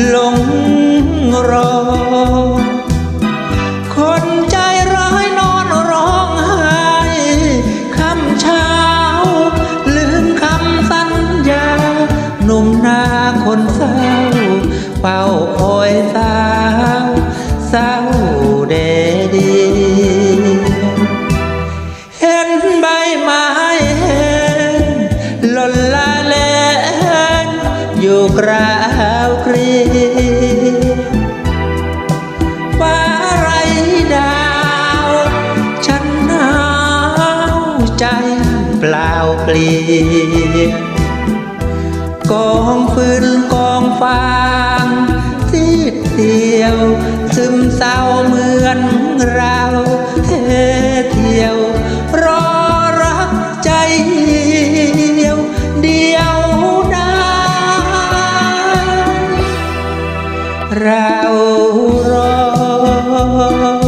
หลงรอ คนใจร้ายนอนร้องไห้คำเช้า ลืมคำสัญญา หนุ่มนาคนเศร้าเฝ้าคอยสาวเศร้าเดดีเห็นใบไม้แห้งหล่นละเลงอยู่กราว เปลี่ยกองฟืนกองฟางซีดเดียวซึมเศร้าเหมือนเราเทเที่ยว รอรักใจเดียวเดียวได้เรารอ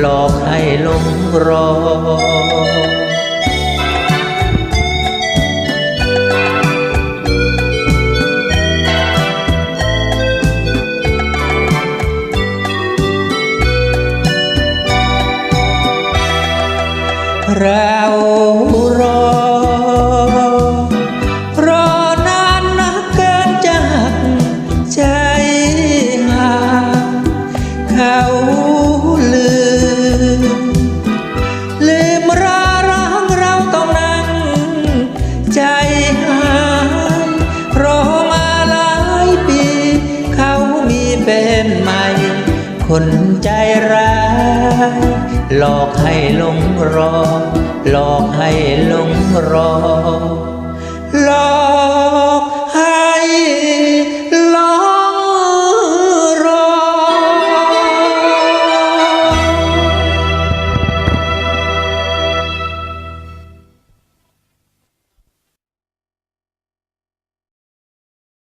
หลอกให้หลงรอเรารอ รอนานนักเกินจากใจห่างเขา นใหม่ คนใจร้ายหลอกให้หลงรอ หลอกให้หลงรอ